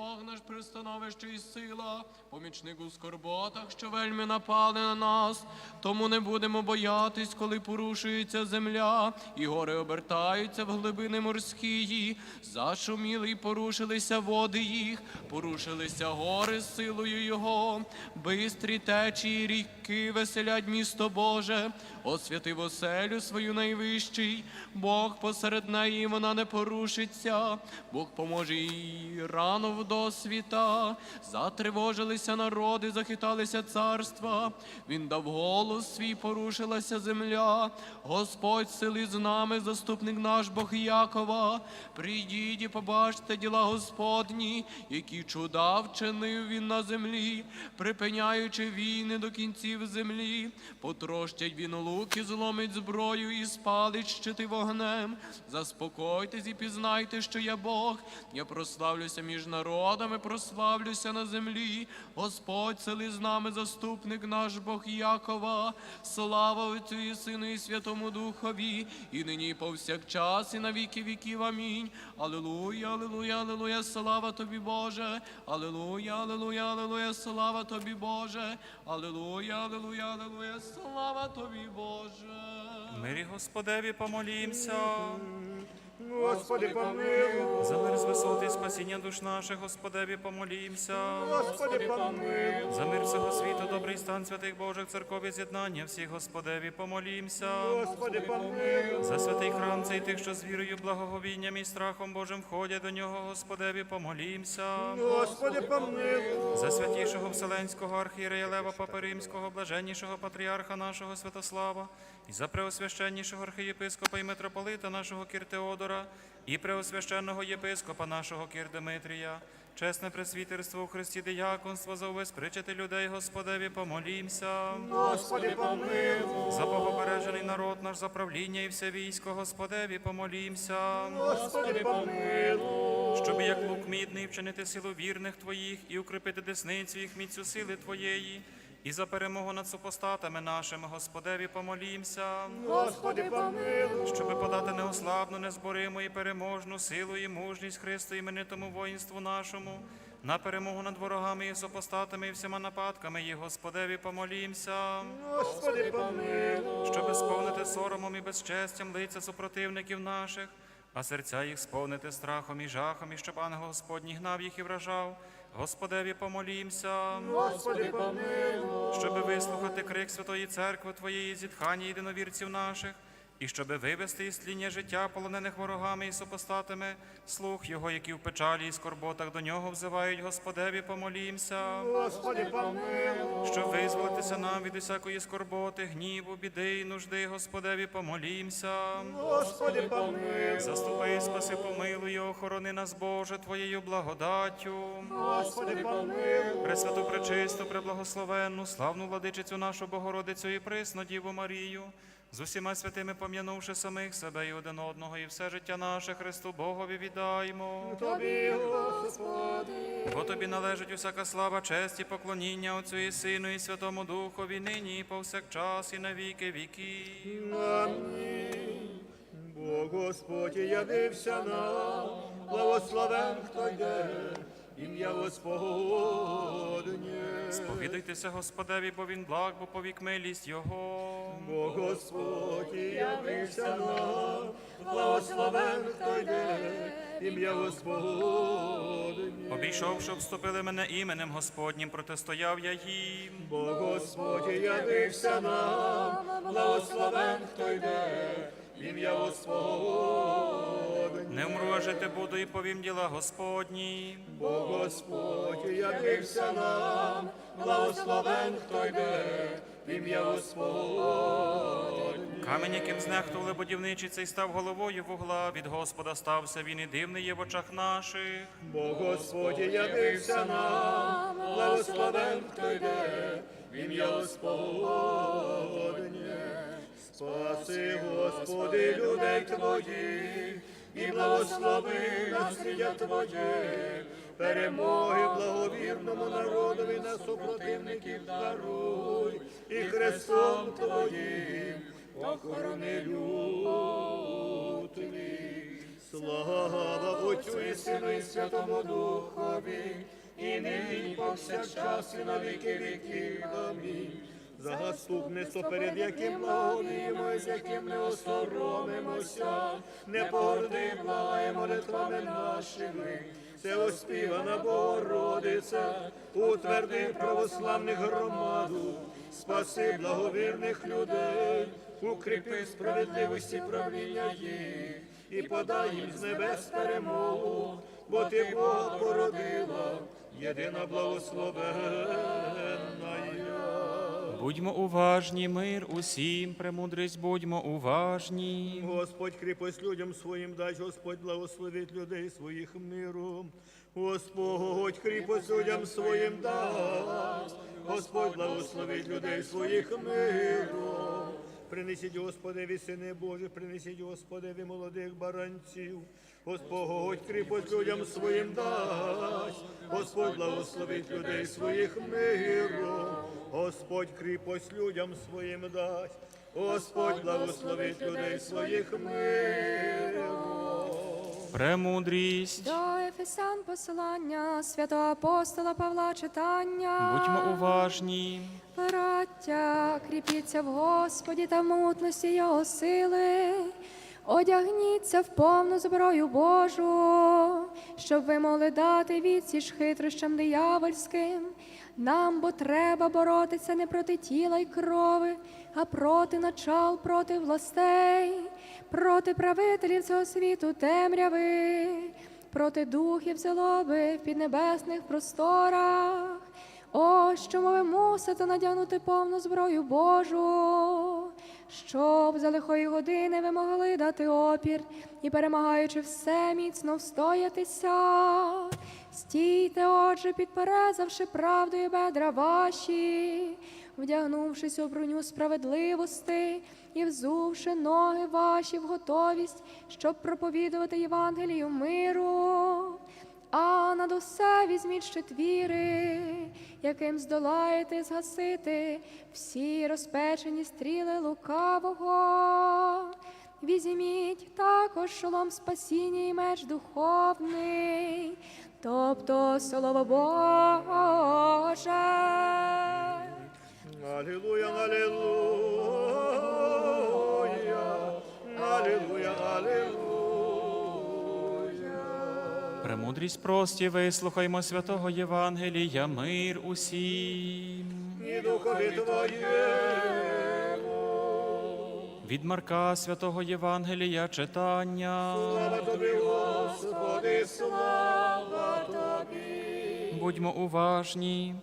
Бог наш пристановище і сила, помічник у скорботах, що вельми напали на нас. Тому не будемо боятись, коли порушується земля, і гори обертаються в глибини морські. Зашуміли й порушилися води їх, порушилися гори з силою Його, бистрі течії ріки веселять місто Боже, освятив оселю свою найвищий, Бог посеред неї вона не порушиться, Бог поможе їй рано в досвіта. Затривожилися народи, захиталися царства. Він дав голос свій, порушилася земля. Господь сили з нами, заступник наш Бог Якова. Прийдіть і побачте діла Господні, які чуда вчинив він на землі, припиняючи війни до кінців землі, потрощать він луки, зломить зброю і спалить щити вогнем. Заспокойтесь і пізнайте, що я Бог. Я прославлюся між народами, прославлюся на землі. Господь сили з нами, заступник наш Бог Якова. Слава Отцю Сину і Святому Духові, і нині повсякчас, і на віки віків. Амінь. Алілуя, алілуя, алілуя, слава тобі, Боже. Алілуя, алілуя, алілуя, слава тобі, Боже. Алілуя, алілуя, алілуя, слава тобі, Боже. Мирі Господеві помолімся. Господи, помилуй, За мир з висоти і спасіння душ наших, Господеві помолімся. Господи, помилуй, За мир всього світу, добрий стан святих Божих церков і з'єднання всіх, Господеві помолімся. Господи, помилуй, За святий храм цей тих, що з вірою, благоговінням і страхом Божим входять до нього, Господеві помолімся. Господи, помилуй, За святішого Вселенського архієрея Лева Папи Римського, блаженнішого патріарха нашого Святослава, і за преосвященнішого архієпископа і митрополита нашого Кір Теодора, і преосвященного єпископа нашого Кір Димитрія, чесне пресвітерство у Христі дияконство за увесь причити людей, Господеві, помолімся. Господи, помилуй, За богобережений народ наш, за правління і все військо, Господеві, помолімся. Господи, помилуй, Щоб як лук мідний вчинити силу вірних Твоїх і укріпити десниць їх міцю сили Твоєї, і за перемогу над супостатами нашими, Господеві, помолімся, Господи, помилуй, щоби подати неослабну, незбориму і переможну силу і мужність Христу іменитому воїнству нашому, на перемогу над ворогами і супостатами і всіма нападками їх, Господеві, помолімся. Господи, помилуй, Щоби сповнити соромом і безчестям лиця супротивників наших, а серця їх сповнити страхом і жахом, і щоб ангел Господній гнав їх і вражав. Господеві помолімся, Господи, помилуй, щоби вислухати крик Святої Церкви Твоєї, зітхання єдиновірців наших, і щоби вивести із тління життя полонених ворогами і супостатами, слух Його, які в печалі і скорботах до нього взивають, Господеві помолімся. Господи, помилуй, Щоб визволитися нам від усякої скорботи, гніву, біди і нужди, Господеві, помолімся. Господи, помилуй, Заступи, спаси, помилуй, охорони нас, Боже, Твоєю благодаттю. Господи, помилуй, Пресвяту, пречисту, преблагословенну, славну владичицю нашу Богородицю і присну Діву Марію, з усіма святими пом'янувши самих себе і один одного, і все життя наше Христу Богові віддаймо. Тобі, Господи, Бо тобі належить усяка слава, честь і поклоніння Отцю і Сину, і Святому Духові, нині і повсякчас, і на віки віків. Амінь. Бо Господь явився нам, благословен, хто йде, ім'я Господнє. Сповідуйтеся Господеві, бо він благ, бо повік милість Його. Бо Господь явився нам, благословен, хто йде, ім'я Господнє. Обійшовши, обступили мене іменем Господнім, протистояв я їм. Бо Господь явився нам, благословен, хто йде, ім'я Господнє. Не вмру, а жити буду і повім діла Господні. Бо Господь явився нам, благословен, хто йде, ім'я Господнє. Камінь, яким знехтували будівничі, цей став головою вугла. Від Господа стався він і дивний є в очах наших. Бо Господь явився нам, благословен хто йде, в ім'я Господнє. Спаси, Господи, людей Твоїх, і благослови наслідя Твоє, перемоги благовірному народові на супротивників даруй, і Христом Твоїм охорони люд. Слава Отцю і Сину і Святому Духові, і нині повсякчас і на віки віків. Амінь. Заступництво, перед яким благовіємо, і з яким не осоромимося, не погорди, благаємо молитвами нашими. Це оспівана Богородиця, утверди православних громаду, спаси благовірних людей, укріпи справедливості правління їх і подай їм з небес перемогу, бо ти Бога породила, єдина благословенна. Будьмо уважні, мир усім, премудрість, будьмо уважні. Господь кріпость людям своїм дасть, Господь благословить людей своїх миром. Господь кріпость людям своїм дасть, Господь благословить людей своїх миром. Принесіть Господеві, сини Божі, принесіть Господеві молодих баранців. Господь кріпость людям своїм дасть, Господь благословить людей своїх миром. Господь кріпость людям своїм дасть, Господь благословить людей своїх миром. Премудрість. До Ефесян посилання святого апостола Павла читання. Будьмо уважні. Браття, кріпіться в Господі та в мутності Його сили. Одягніться в повну зброю Божу, щоб ви могли дати відсіч хитрощам диявольським. Нам бо треба боротися не проти тіла й крови, а проти начал, проти властей, проти правителів цього світу темряви, проти духів злоби в піднебесних просторах. Ось чому ви мусите надягнути повну зброю Божу, щоб за лихої години ви могли дати опір і, перемагаючи все, міцно встоятися. Стійте, отже, підперезавши правдою бедра ваші, вдягнувшись у броню справедливості і взувши ноги ваші в готовість, щоб проповідувати Євангелію миру. А над усе візьміть щит віри, яким здолаєте згасити всі розпечені стріли лукавого. Візьміть також шолом спасіння і меч духовний, тобто слово Боже. Аллилуйя, аллилуйя, аллилуйя, аллилуйя. Премудрість прості, вислухаймо святого Євангелія, мир усім. І духові Твоєму. Від Марка святого Євангелія читання. Слава Тобі, Господи, слава Тобі. Будьмо уважні.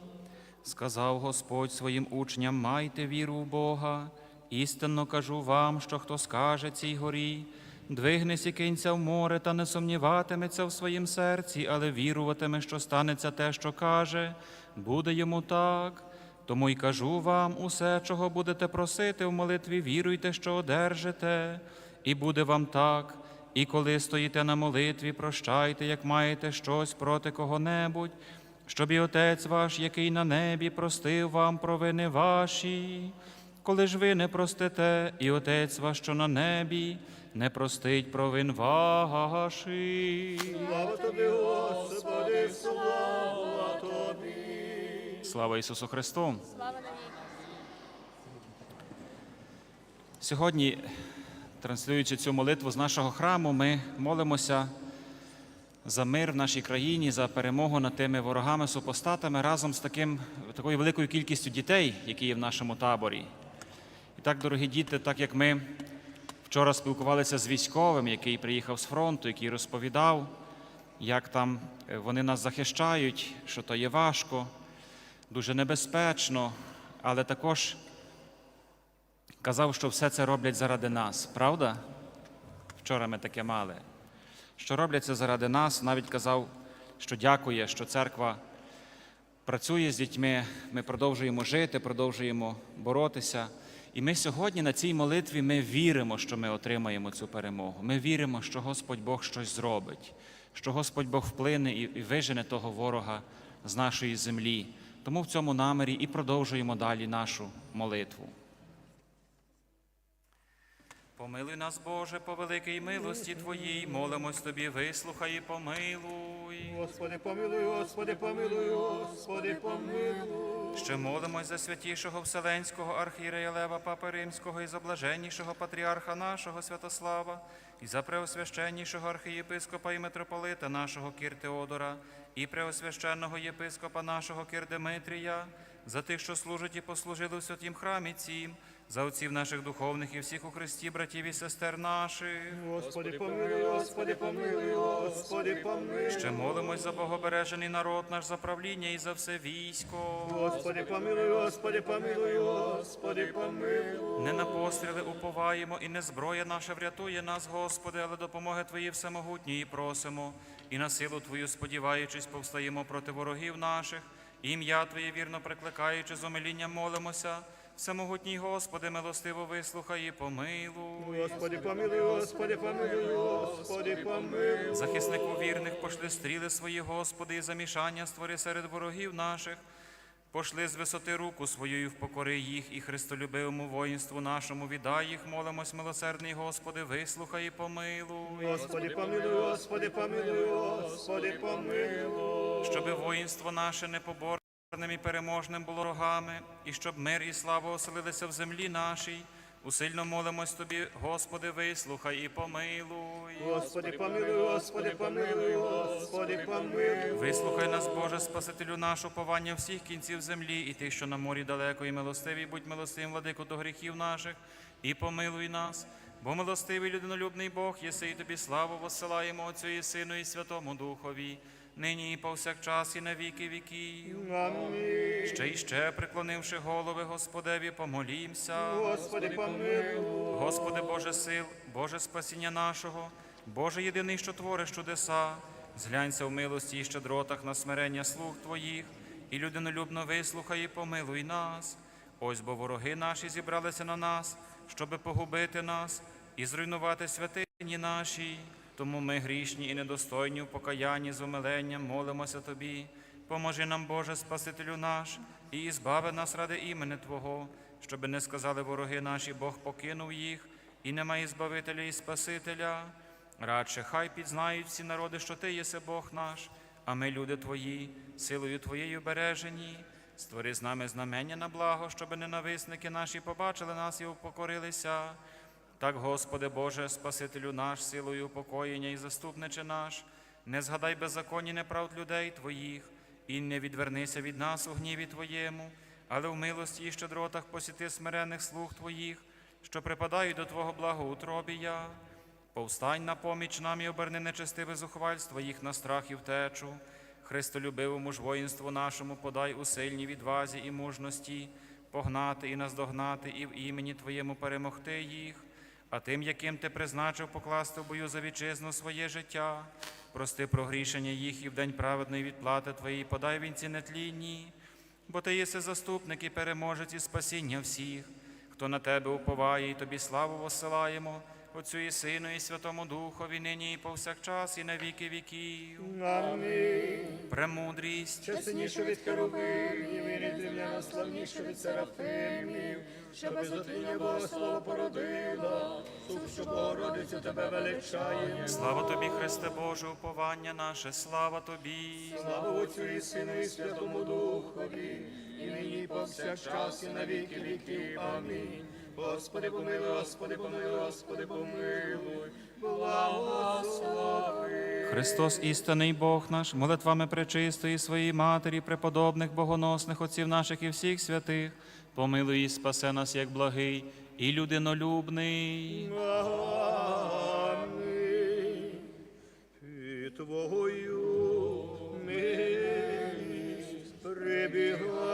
Сказав Господь своїм учням: майте віру в Бога. Істинно кажу вам, що хто скаже цій горі, двигнись і кинься в море, та не сумніватиметься в своїм серці, але віруватиме, що станеться те, що каже, буде йому так. Тому й кажу вам усе, чого будете просити в молитві, віруйте, що одержите, і буде вам так. І коли стоїте на молитві, прощайте, як маєте щось проти кого-небудь, щоб і Отець ваш, який на небі, простив вам провини ваші. Коли ж ви не простите, і Отець ваш, що на небі, не простить провин ваших. Слава Тобі, Господи, слава Тобі. Слава Ісусу Христу! Сьогодні, транслюючи цю молитву з нашого храму, ми молимося за мир в нашій країні, за перемогу над тими ворогами, супостатами разом з таким, такою великою кількістю дітей, які є в нашому таборі. І так, дорогі діти, так як ми вчора спілкувалися з військовим, який приїхав з фронту, який розповідав, як там е, вони нас захищають, що то є важко, дуже небезпечно, але також казав, що все це роблять заради нас, правда? Вчора ми таке мали. Що роблять це заради нас, навіть казав, що дякує, що церква працює з дітьми, ми продовжуємо жити, продовжуємо боротися. І ми сьогодні на цій молитві ми віримо, що ми отримаємо цю перемогу. Ми віримо, що Господь Бог щось зробить, що Господь Бог вплине і вижене того ворога з нашої землі. Тому в цьому намірі і продовжуємо далі нашу молитву. Помилуй нас, Боже, по великій милості Твоїй, молимось Тобі, вислухай і помилуй. Господи, помилуй, Господи, помилуй, Господи, помилуй. Ще молимось за святішого Вселенського архієрея Лева Папи Римського і за блаженнішого патріарха нашого Святослава, і за преосвященнішого архієпископа і митрополита нашого Кір Теодора, і преосвященного єпископа нашого Кир Димитрія, за тих, що служать і послужили в святім храмі цім, за отців наших духовних і всіх у Христі, братів і сестер наших. Господи, помилуй, Господи, помилуй, Господи, помилуй. Ще молимось за богобережений народ наш, за правління і за все військо. Господи, помилуй, Господи, помилуй, Господи, помилуй. Не на постріли уповаємо, і не зброя наша врятує нас, Господи, але допомоги Твої всемогутньої просимо, і на силу Твою, сподіваючись, повстаємо проти ворогів наших, ім'я Твоє вірно прикликаючи, з умилінням молимося. Всемогутній Господи, милостиво вислухай і помилуй. Господи, помилуй, Господи, помилуй, Господи, помилуй. Захиснику вірних пошли стріли свої, Господи, і замішання створи серед ворогів наших. Пошли з висоти руку своєю впокори їх і христолюбивому воїнству нашому віддай їх, молимось, милосердний Господи, вислухай і помилуй. Господи, помилуй, Господи, помилуй, Господи, помилуй. Щоби воїнство наше непоборним і переможним було рогами, і щоб мир і слава оселилися в землі нашій. Усильно молимось Тобі, Господи, вислухай і помилуй. Господи, помилуй, Господи, помилуй, Господи, помилуй. Вислухай нас, Боже, Спасителю нашу, повання всіх кінців землі, і тих, що на морі далеко, і милостиві, будь милостивим, владико, до гріхів наших, і помилуй нас. Бо милостивий людинолюбний Бог, єси і тобі славу воссилаємо Отцю і Сину, і Святому Духові, нині і повсякчас, і на віки віків. Амінь. Ще й ще, преклонивши голови Господеві, помолімся. Господи, помилуй. Господи Боже сил, Боже спасіння нашого, Боже єдиний, що твориш чудеса, зглянься в милості і щедротах на смирення слуг Твоїх, і людинолюбно вислухай і помилуй нас. Ось бо вороги наші зібралися на нас, щоби погубити нас і зруйнувати святині наші. Тому ми грішні і недостойні в покаянні з умиленням молимося Тобі. Поможи нам, Боже, Спасителю наш, і ізбави нас ради імени Твого, щоби не сказали вороги наші, Бог покинув їх, і немає Збавителя і Спасителя. Радше хай підзнають всі народи, що Ти єси Бог наш, а ми, люди Твої, силою Твоєю бережені. Створи з нами знамення на благо, щоби ненависники наші побачили нас і упокорилися. Так, Господи Боже, Спасителю наш, силою упокоєння і заступниче наш, не згадай беззаконні неправд людей Твоїх, і не відвернися від нас у гніві Твоєму, але в милості і щедротах посіти смирених слуг Твоїх, що припадають до Твого благоутробія. Повстань на поміч нам і оберни нечестиве зухвальство їх на страх і втечу. Христолюбивому ж воїнству нашому подай у сильній відвазі і мужності, погнати і наздогнати, і в імені Твоєму перемогти їх, а тим, яким ти призначив покласти в бою за вітчизну своє життя, прости прогрішення їх і в день праведної відплати Твоєї подай вінці нетлінні, бо ти єси заступник і переможець і спасіння всіх, хто на тебе уповає, і тобі славу воссилаємо, Отцю і Сину, і Святому Духові, нині і повсякчас, і на віки віків. Амінь. Премудрість. Ще сильніше від керувимів, і від земляна славніше від серафимів, що безотління Бога слово породила, сущу Богородицю тебе величає. Слава тобі, Христе Боже, уповання наше, слава тобі. Слава Отцю і Сину, і Святому Духові, і нині, повсякчас, і на віки віків. Амінь. Господи, помилуй, Господи, помилуй, Господи, помилуй, благослови. Христос, істинний Бог наш, молитвами пречистої своєї Матері, преподобних, богоносних отців наших і всіх святих, помилуй і спасе нас як благий і людинолюбний. Амінь. І Твою милість прибігає,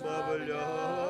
і